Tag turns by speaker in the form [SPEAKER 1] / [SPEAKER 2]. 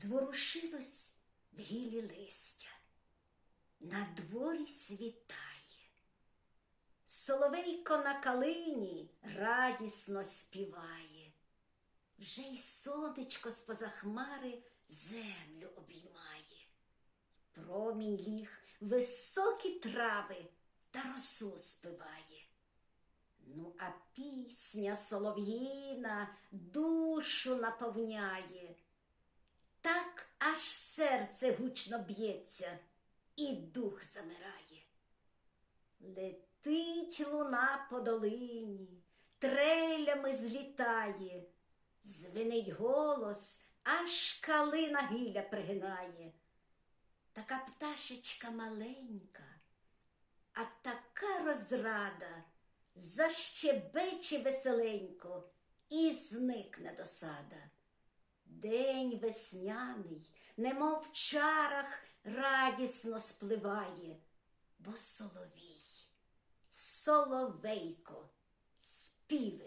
[SPEAKER 1] зворушилось в гілі листя, на дворі світає. Соловейко на калині радісно співає, вже й сонечко з-поза хмари землю обіймає. Промінь ліг високі трави та росу спиває. Ну, а пісня солов'їна душу наповняє. Так аж серце гучно б'ється і дух замирає. Летить луна по долині, трелями злітає, звенить голос, аж калина гілля пригинає. Така пташечка маленька, а така розрада защебече веселенько і зникне досада. День весняний, немов в чарах радісно спливає, бо соловій, соловейко, спів